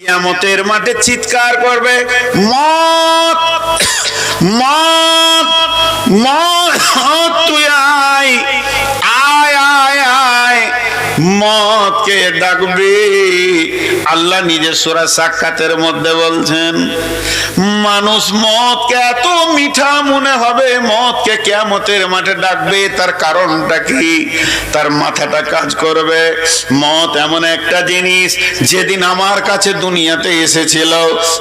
কিয়ামতের মাঠে চিৎকার করবে মত মত মত তুই আয় আয় আয় আয় মতকে ডাকবে। আল্লাহ নিজের সোরা সাক্ষাতের মধ্যে বলছেন, মানুষ মদকে এত মিঠা মনে হবে, মদকে কেয়ামতের মাঠে ডাকবে, তার কারণটা কি? তার মাথাটা কাজ করবে। মদ এমন একটা জিনিস, যেদিন আমার কাছে দুনিয়াতে এসেছিল,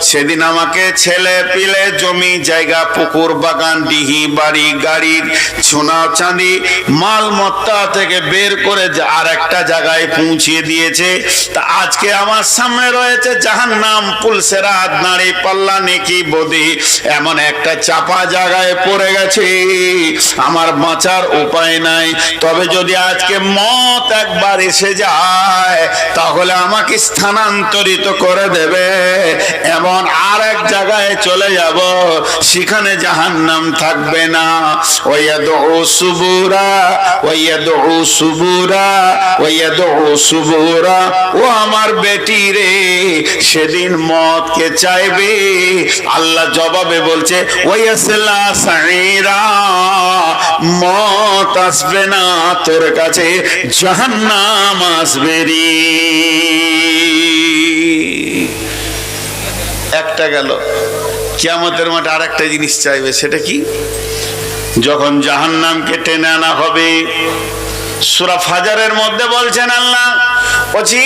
সেদিন আমাকে ছেলে পিলে জমি, জায়গা, পুকুর, বাগান, ডিহি, বাড়ি গাড়ির সোনা চাঁদি মালমত্তা থেকে বের করে আর একটা জায়গায় পৌঁছিয়ে দিয়েছে। তা আজকে আমার সামনে রয়েছে জাহান নাম পুলসেরাত নাড়ি পাল্লা নেকি, বদি। এমন একটা চাপা জায়গায় পড়ে গেছি। আমার বাঁচার উপায় নাই। তবে যদি আজকে মত একবার এসে যায়, তাহলে আমাকে স্থানান্তরিত করে দেবে। এমন জায়গায় চলে যাব, সেখানে জাহান্নাম থাকবে না। ওয়াদউ সুবুরা ওয়াদউ সুবুরা ওয়াদউ সুবুরা। ও আমার বেটি রে, সেদিন মতকে চাইবে। আল্লাহ জবাবে বলছে, ওয়াসলা সাইরা মত আসবে না তোর কাছে, জাহান্নাম আসবে রে। একটা গেল। কিয়ামতের মাঠে আর একটা জিনিস চাইবে, সেটা কি? যখন জাহান্নামকে টেনে আনা হবে, সুরা ফাজারের মধ্যে বলছেন আল্লাহ বলছি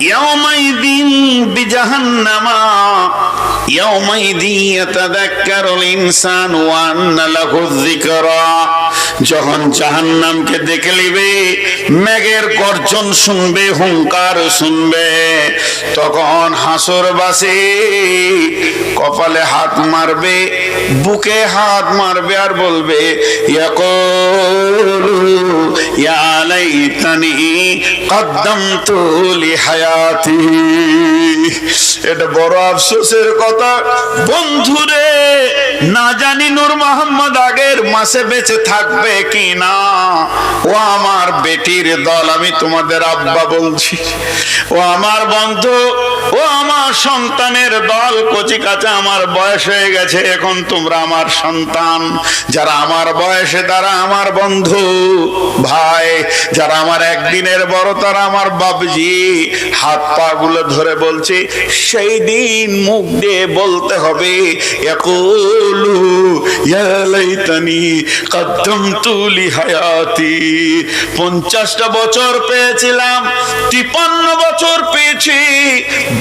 ইয়াউমাইদিন বিজাহান্নামা যখন জাহান্নামকে দেখে লিবে মেঘের গর্জন শুনবে, হুঙ্কার শুনবে, তখন হাসর বাসে কপালে হাত মারবে, বুকে হাত মারবে আর বলবে লাইতানি কদ্দামতু লিহায়াতি। এটা বড় আফসোসের কথা। বন্ধুরে, না জানি নূর মোহাম্মদ আগের মাসে বেঁচে থাকবে কি না ও আমার বেটির দল, আমি তোমাদের আব্বা বলছি। ও আমার বন্ধু, ও আমার সন্তানের দল, কচি কাঁচা আমার বয়স হয়ে গেছে, এখন তোমরা আমার সন্তান। যারা আমার বয়সে, তারা আমার বন্ধু, ভাই। যারা আমার একদিনের বড়, তারা আমার বাবজি হাত পা গুলো ধরে বলছে, সেই দিন মুখ দিয়ে বলতে হবে, ইয়াকুলু, ইয়া লাইতানি কদ্দামতু লিহায়াতি। পঞ্চাশটা বছর পেয়েছিলাম, তিপান্ন বছর পেয়েছি,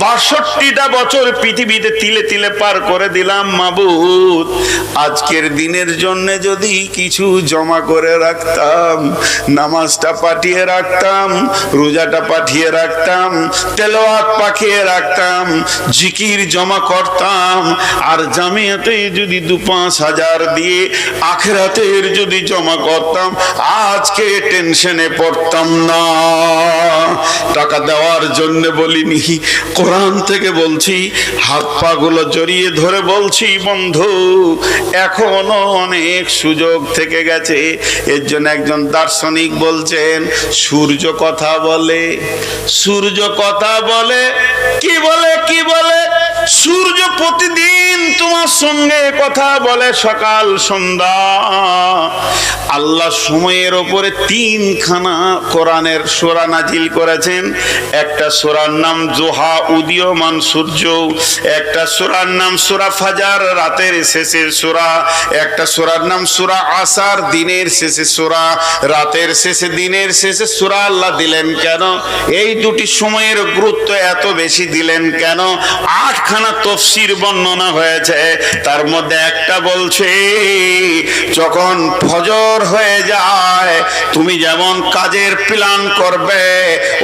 বাষট্টিটা বছর পৃথিবীতে তিলে তিলে পার করে দিলাম মাবুদ। আজকের দিনের জন্য যদি কিছু জমা করে রাখতাম, নামাজটা পাঠিয়ে রাখতাম, রোজাটা পাঠিয়ে রাখতাম তেলোয়াত পাঠিয়ে রাখতাম, জিকির জমা করতাম। আর জামিয়াতে যদি দু পাঁচ হাজার দিয়ে আখেরাতের যদি জমা করতাম, আজকে টেনশনে পড়তাম না। টাকা দেওয়ার জন্য বলিনি। কোরআন থেকে বলছি, হাত পা গুলো জড়িয়ে ধরে বলছি, বন্ধু, এখনও অনেক সুযোগ থেকে গেছে। এর জন্য একজন দার্শনিক বলছেন, সূর্য কথা বলে, সূর্য কথা বলে, কি বলে কি বলে? সূর্য প্রতিদিন তোমার সঙ্গে কথা বলে সকাল, সন্ধ্যা। আল্লাহ সময়ের ওপরে তিনখানা কোরআনের সোরা নাজিল করেছেন। একটা সোরার নাম জোহা, উদীয়মান সূর্য। একটা সোরার নাম সোরা ফাজার, রাতের শেষে সোরা। একটা সোরার নাম সোরা আসার, দিনের শেষে সোরা। রাতের শেষে, দিনের শেষে সোরা আল্লাহ দিলেন কেন? এই দুটি সময়ের গুরুত্ব এত বেশি দিলেন কেন? আটখানা তফসির বর্ণনা হয়েছে। তার মধ্যে একটা বলছে, যখন ফজর হয়ে যায়, তুমি যেমন কাজের প্ল্যান করবে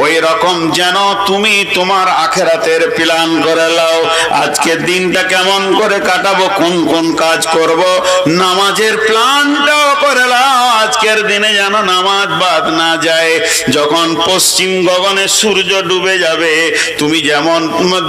ওই রকম যেন তুমি তোমার আখেরাতের প্ল্যান করে লাও। আজকের দিনটা কেমন করে কাটাবো, কোন কোন কাজ করব, নামাজের প্ল্যানটাও করে লাও। আজকের দিনে যেন নামাজ বাদ না যায়। যখন পশ্চিম গগনে সূর্য ডুবে যাবে, তুমি যেমন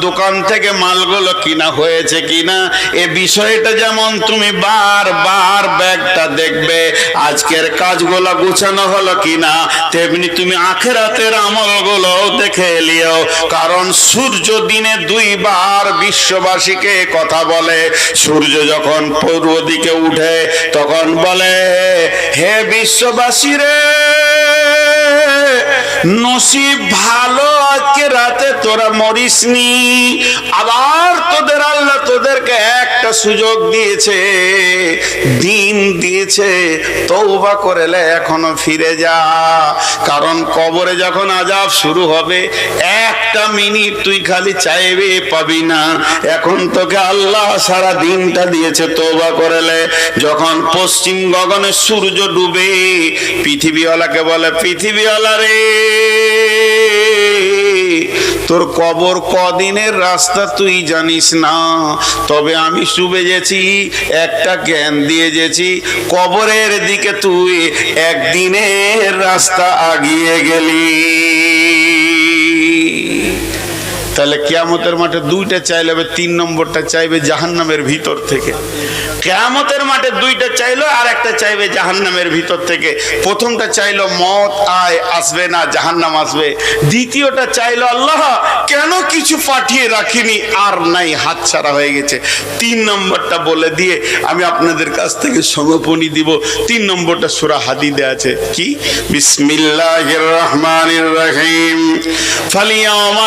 দোকান থেকে মালগুলো কিনা হয়েছে কিনা এ বিষয়টা যেমন তুমি বারবার ব্যাগটা দেখবে, আজকের কাজগুলো গুছানো হলো কিনা, তেমনি তুমি আখেরাতের আমলগুলো দেখে এলিও কারণ সূর্য দিনে দুইবার বিশ্ববাসীকে কথা বলে। সূর্য যখন পূর্ব দিকে উঠে, তখন বলে, হে বিশ্ববাসী রে নসিব ভালো আজকে রাতে তোরা মরিসনি আবার তোদের আল্লাহ তোদেরকে একটা সুযোগ দিয়েছে। দিন দিয়েছে তৌবা করেলে এখনও ফিরে যা। কারণ কবরে যখন আজাব শুরু হবে, একটা মিনিট তুই খালি চাইবে পাবি না। এখন তোকে আল্লাহ সারা দিনটা দিয়েছে তৌবা করেলে। যখন পশ্চিম গগনে সূর্য ডুবে, পৃথিবীওয়ালাকে বলে, পৃথিবীওয়ালা রে তোর কবর কদিনের রাস্তা তুই জানিস না। তবে আমি শুবে গেছি, একটা জ্ঞান দিয়ে গেছি, কবরের দিকে তুই একদিনের রাস্তা আগিয়ে গেলি। তাহলে কেয়ামতের মাঠে দুইটা চাইলে তিন নম্বরটা চাইবে জাহান্নামের ভিতর থেকে। কেয়ামতের মাঠে দুইটা চাইলো আর একটা চাইবে জাহান্নামের ভিতর থেকে। প্রথমটা চাইলো মত, আয় আসবে না, জাহান্নাম আসবে। দ্বিতীয়টা চাইলো আল্লাহ, কেন কিছু পাঠিয়ে রাখিনি, আর নাই হাত ছাড়া হয়ে গেছে। তিন নম্বরটা বলে দিয়ে আমি আপনাদের কাছ থেকে সমাপনী দিব। তিন নম্বরটা সুরা হাদিদে আছে, কি? বিসমিল্লাহির রহমানির রহিম। ফালিয়াউমা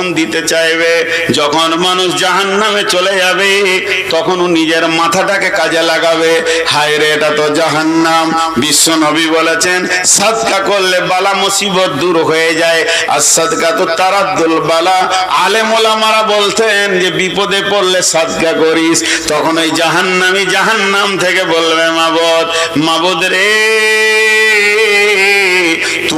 কখন দিতে চাইবে। যখন মানুষ জাহান নামে চলে যাবে, তখন নিজের মাথাটাকে কাজে লাগাবে। হায় রে, এটা তো জাহান্নাম। বিশ্ব নবী বলেছেন, সাদকা করলে বালা মুসিবত দূর হয়ে যায়। আর সাদকা তো তারাদ্দুল বালা। আলেম ওলামারা বলতেন যে, বিপদে পড়লে সাদকা করিস। তখন ওই জাহান্নামি জাহান্নাম থেকে বলবে, মাবদ মাবদ রে।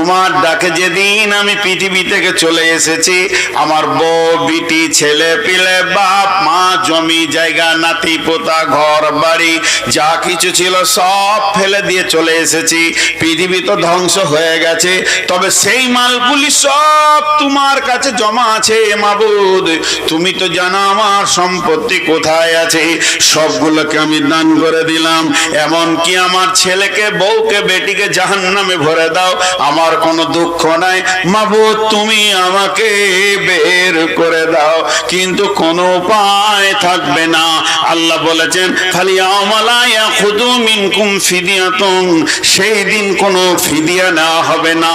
তোমার ডাকে যেদিন আমি পৃথিবী থেকে চলে এসেছি, আমার বউ, বিটি, ছেলে পিলে, বাপ, মা, জমি, জায়গা, নাতি, পোতা, ঘর, বাড়ি, যা কিছু ছিল সব ফেলে দিয়ে চলে এসেছি। পৃথিবী তো ধ্বংস হয়ে গেছে, তবে সেই মালগুলি সব তোমার কাছে জমা আছে মাবুদ। তুমি তো জানো আমার সম্পত্তি কোথায় আছে, সবগুলোকে আমি দান করে দিলাম। এমন কি আমার ছেলেকে, বউকে, বেটিকে জাহান্নামে ভরে দাও। আমার কোনো দুঃখ নাই। মাবুদ তুমি আমাকে বের করে দাও, কিন্তু কোনো উপায় থাকবে না। আল্লাহ বলেছেন আমালায়া খুদু মিনকুম ফিদিয়াতুন। সেই দিন কোনো ফিদিয়া নেওয়া হবে না।